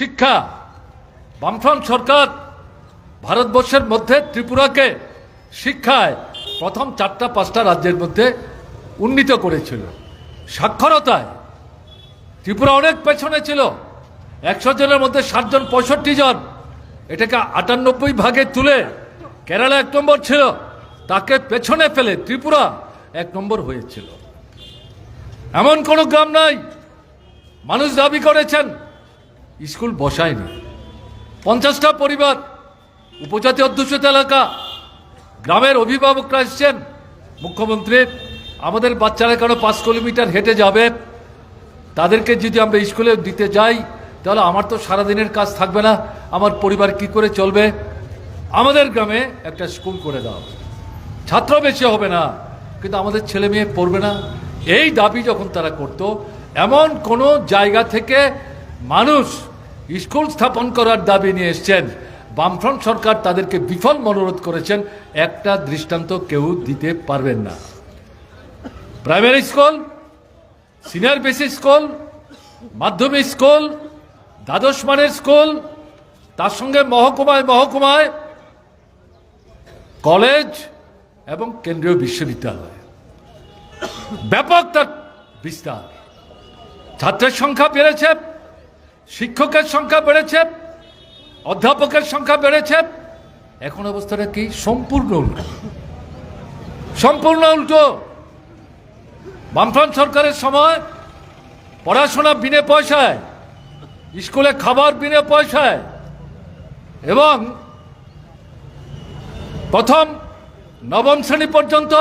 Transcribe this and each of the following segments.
শিক্ষা, বামফ্রন্ট সরকার ভারতবর্ষের মধ্যে ত্রিপুরাকে শিক্ষায় প্রথম চারটা, পাঁচটা রাজ্যের মধ্যে উন্নীত করেছিল। সাক্ষরতায় ত্রিপুরা অনেক পেছনে ছিল। একশো জনের মধ্যে ষাটজন পঁয়ষট্টি জন। এটাকে আটানব্বই ভাগে তুলে কেরালা এক নম্বর ছিল। তাকে পেছনে ফেলে ত্রিপুরা এক নম্বর হয়েছিল। এমন কোনো গ্রাম নাই। মানুষ দাবি করেছেন স্কুল বসায়নি। পঞ্চাশটা পরিবার, উপজাতি অধ্যুষিত এলাকা, গ্রামের অভিভাবকরা এসছেন। মুখ্যমন্ত্রীর আমাদের বাচ্চারা কেন পাঁচ কিলোমিটার হেঁটে যাবে? তাদেরকে যদি আমরা স্কুলে দিতে যাই, তাহলে আমার তো সারাদিনের কাজ থাকবে না। আমার পরিবার কি করে চলবে? আমাদের গ্রামে একটা স্কুল করে দাও। ছাত্র বেশি হবে না, কিন্তু আমাদের ছেলে মেয়ে পড়বে না। এই দাবি যখন তারা করত, এমন কোনো জায়গা থেকে মানুষ স্কুল স্থাপন করার দাবি নিয়ে এসছেন। বামফ্রন্ট সরকার তাদেরকে বিফল মনোরোধ করেছেন। একটা দৃষ্টান্ত কেউ দিতে পারবেন না। Primary school, senior basic school, মাধ্যমিক স্কুল, দ্বাদশ মানের স্কুল, তার সঙ্গে মহকুমায় মহকুমায় কলেজ এবং কেন্দ্রীয় বিশ্ববিদ্যালয়। ব্যাপক তার বিস্তার। ছাত্রের সংখ্যা বেড়েছে। শিক্ষকের সংখ্যা বেড়েছে, অধ্যাপকের সংখ্যা বেড়েছে, এখন অবস্থাটা কি? সম্পূর্ণ উল্টো। সম্পূর্ণ উল্টো। বামফ্রন্ট সরকারের সময় পড়াশোনা বিনে পয়সায়, স্কুলে খাবার বিনে পয়সায়, এবং প্রথম নবম শ্রেণি পর্যন্ত,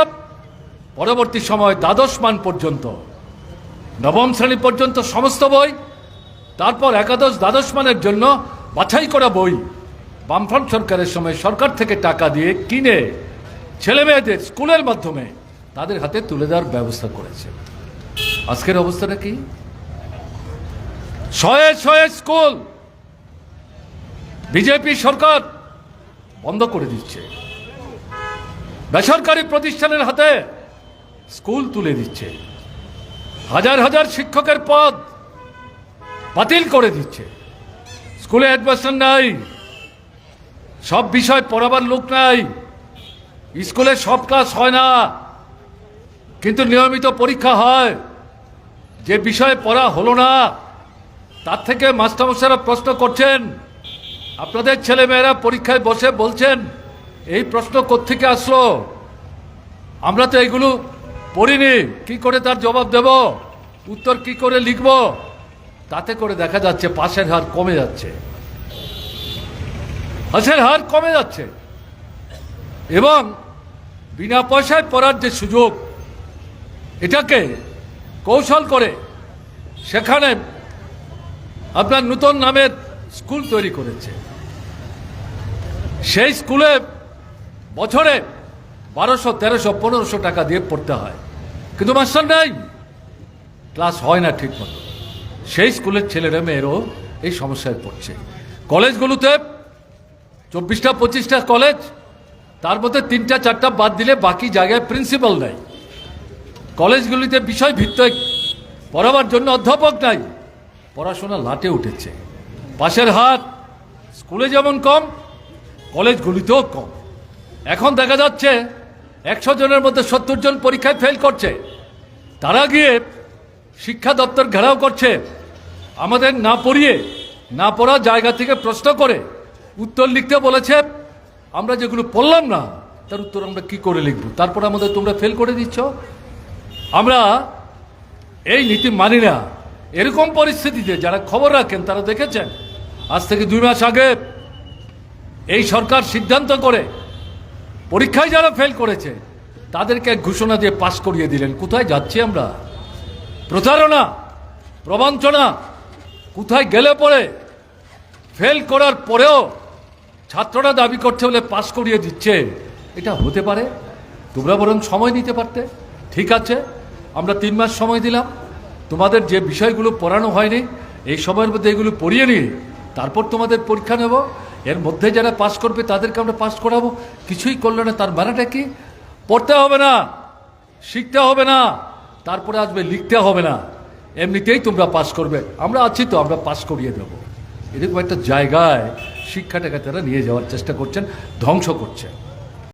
পরবর্তী সময় দ্বাদশ মান পর্যন্ত, নবম শ্রেণি পর্যন্ত সমস্ত বই তারপর একাদশ দ্বাদশ মানের জন্য বাছাই করা বই বামফ্রন্ট সরকারের সময় সরকার থেকে টাকা দিয়ে কিনে ছেলে মেয়েদের স্কুলের মাধ্যমে তাদের হাতে তুলে দেওয়ার ব্যবস্থা করেছে। আজকের অবস্থাটা কি? শয়ে শয়ে স্কুল! বিজেপি সরকার বন্ধ করে দিচ্ছে। বেসরকারি প্রতিষ্ঠানের হাতে স্কুল তুলে দিচ্ছে। হাজার হাজার শিক্ষকের পদ বাতিল করে দিচ্ছে। স্কুলে অ্যাডমিশন নাই, সব বিষয় পড়াবার লোক নাই, স্কুলে সব ক্লাস হয় না, কিন্তু নিয়মিত পরীক্ষা হয়। যে বিষয়ে পড়া হলো না, তার থেকে মাস্টারমশাইরা প্রশ্ন করছেন, আপনাদের ছেলেমেয়েরা পরীক্ষায় বসে বলছেন, এই প্রশ্ন কোত্থেকে আসলো? আমরা তো এগুলো পড়িনি, কি করে তার জবাব দেব? উত্তর কি করে লিখব? তাতে করে দেখা যাচ্ছে পাশের হার কমে যাচ্ছে। পাশের হার কমে যাচ্ছে। এবং বিনা পয়সায় পড়ার যে সুযোগ, এটাকে কৌশল করে সেখানে আপনার নূতন নামের স্কুল তৈরি করেছে। সেই স্কুলে বছরে বারোশো, তেরোশো, পনেরোশো টাকা দিয়ে পড়তে হয়। কিন্তু মাস্টার নাই। ক্লাস হয় না ঠিক মতো। সেই স্কুলের ছেলেরা, মেয়েরও এই সমস্যায় পড়ছে। কলেজগুলোতে চব্বিশটা, পঁচিশটা কলেজ, তার মধ্যে তিনটা, চারটা বাদ দিলে বাকি জায়গায় প্রিন্সিপাল নাই। কলেজগুলিতে বিষয় ভিত্তিক পড়াবার জন্য অধ্যাপক নাই, পড়াশোনা লাটে উঠেছে। পাশের হাত, স্কুলে যেমন কম, কলেজগুলিতেও কম। এখন দেখা যাচ্ছে একশো জনের মধ্যে সত্তর জন পরীক্ষায় ফেল করছে। তারা গিয়ে শিক্ষা দপ্তর ঘেরাও করছে। আমাদের না পড়িয়ে, না পড়া জায়গা থেকে প্রশ্ন করে, উত্তর লিখতে বলেছে, আমরা যেগুলো পড়লাম না, তার উত্তর আমরা কি করে লিখব? তারপর আমাদের তোমরা ফেল করে দিচ্ছ। আমরা এই নীতি মানি না। এরকম পরিস্থিতিতে যারা খবর রাখেন, তারা দেখেছেন, আজ থেকে দুই মাস আগে এই সরকার সিদ্ধান্ত করে, পরীক্ষায় যারা ফেল করেছে, তাদেরকে ঘোষণা দিয়ে পাশ করিয়ে দিলেন। কোথায় যাচ্ছি আমরা? প্রতারণা, প্রবঞ্চনা কোথায় গেলে পরে? ফেল করার পরেও ছাত্ররা দাবি করছে বলে পাশ করিয়ে দিচ্ছে। এটা হতে পারে। তোমরা বরং সময় নিতে পারতে। ঠিক আছে, আমরা তিন মাস সময় দিলাম। তোমাদের যে বিষয়গুলো পড়ানো হয়নি, এই সময়ের মধ্যে এগুলো পড়িয়ে নিয়ে তারপর তোমাদের পরীক্ষা নেব। এর মধ্যে যারা পাস করবে, তাদেরকে আমরা পাস করাবো। কিছুই করল না, তার মানেটা কি? পড়তে হবে না, শিখতে হবে না, তারপরে আসবে লিখতে হবে না। এমনিতেই তোমরা পাস করবে। আমরা আছি তো, আমরা পাস করিয়ে দেবো। এরকম একটা জায়গায় শিক্ষাটাকে তারা নিয়ে যাওয়ার চেষ্টা করছেন, ধ্বংস করছেন।